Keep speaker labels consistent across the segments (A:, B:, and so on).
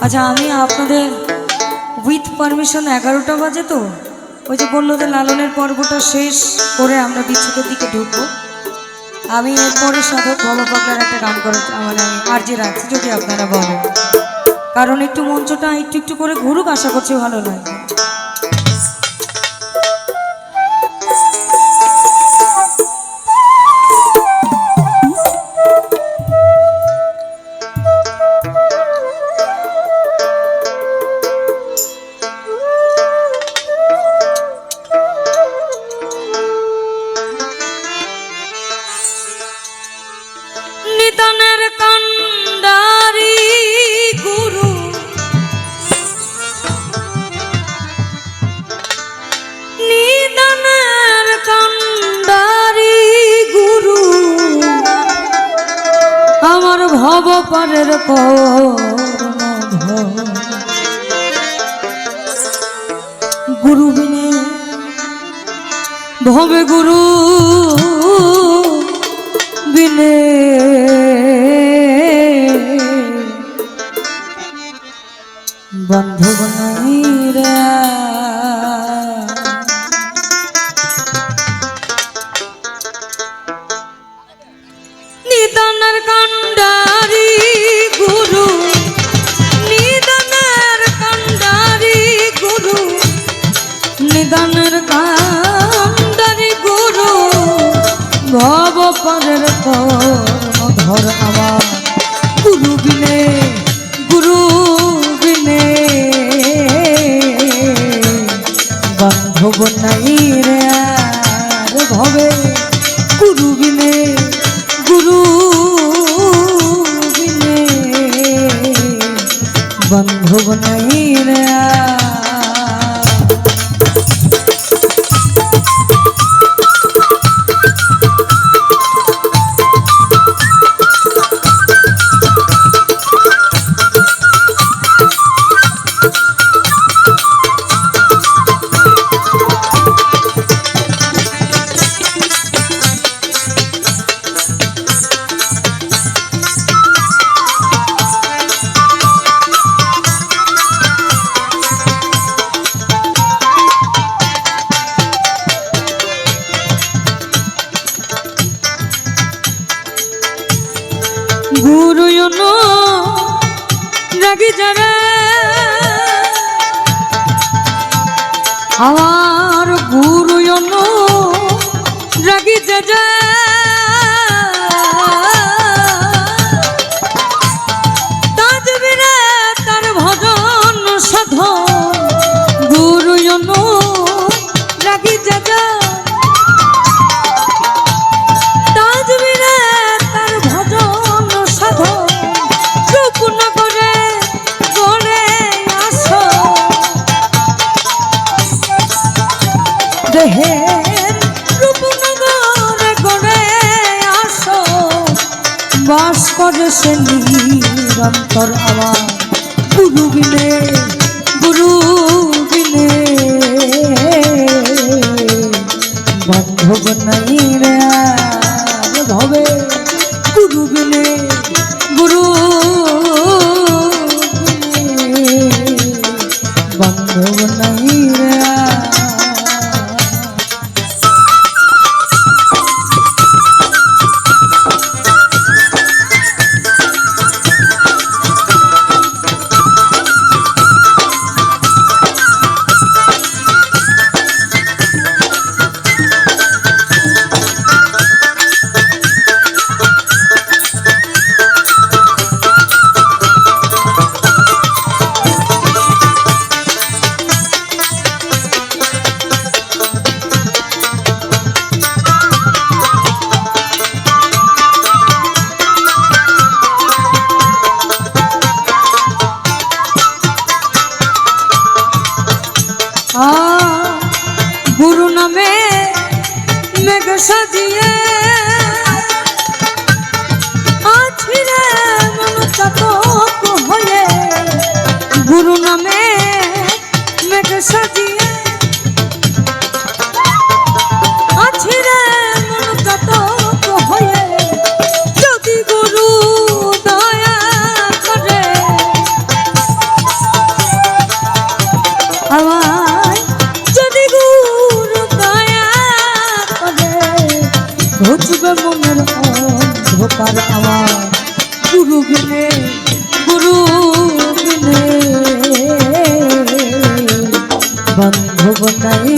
A: আচ্ছা আমি আপনাদের উইথ পারমিশন এগারোটা বাজে তো? ওই যে বলল যে লালনের পর্বটা শেষ করে আমরা বিচ্ছেদের দিকে ঢুকবো। আমি এরপরে সাধক পাগলার একটা গান করে মানে আমি আর্জি রাখছি, যদি আপনারা বলেন। কারণ একটু মঞ্চটা একটু একটু করে ঘুরুক, আশা করছি ভালো লাগবে নিতনের কন্ডারি গুরু। নিতনের কন্ডারি গুরু। আমার ভব পারের গুরু বিনে ভবে গুরু। পরের ধর আমার গুরু বিনে গুরু বিনে বান্ধব নাই রে আর ভবে। গুরু বিনে গুরু বিনে বান্ধব নাই রে আর গুরু রাগি যারা। আমার গুরু রাগি যা দেহের রূপনগরে গড়ে আসো। বাস করে সে নিরন্তর আমার গুরু বিনে গুরু বিনে বান্ধব নাই রে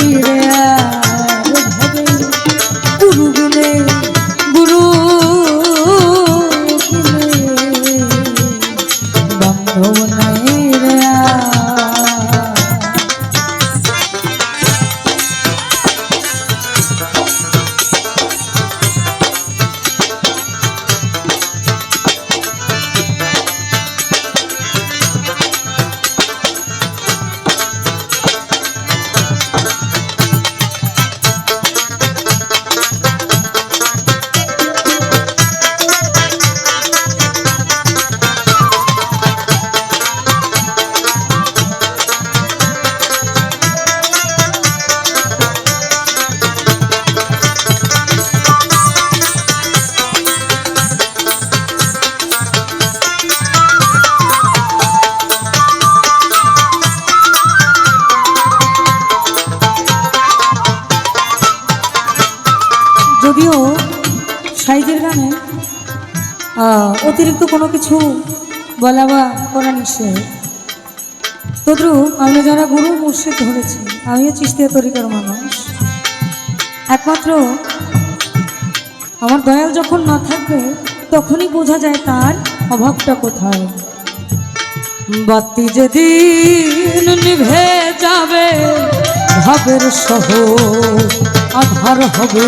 A: রে যদিও সাইজের গানে অতিরিক্ত কোনো কিছু বলা বা করা নিষেধ। তদ্রুপ আমরা যারা গুরু মুর্শিদ ধরেছি, আমিও চিস্তিয়া তরিকার মানুষ। একমাত্র আমার দয়াল যখন না থাকবে, তখনই বোঝা যায় তার অভাবটা কোথায়। বাতি যেদিন নিভে যাবে, ভাবের সহ আধার হবে।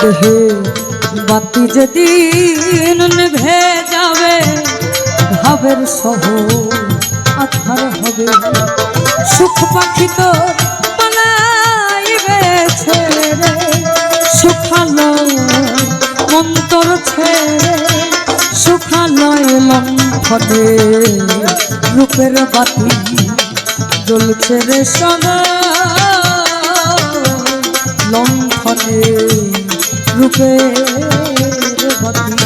A: দেহে বাতি যেদিন নিভে যাবে, ভাবের সহ আধার হবে। সুখ পাখি তো পালাইবে ছেড়ে সুখালয় মন্তর ছেড়ে। সুখালয় রূপের বাতি জ্বলছে রে সদা। লম্ফনে রূপের বাতি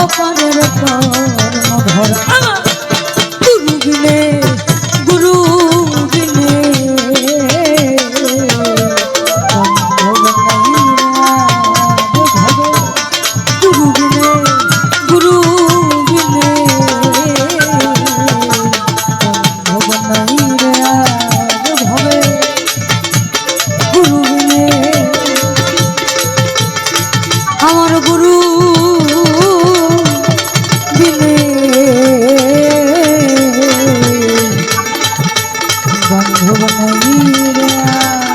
A: ভগবানের কর্ম ধরা বন্ধু বানাই রে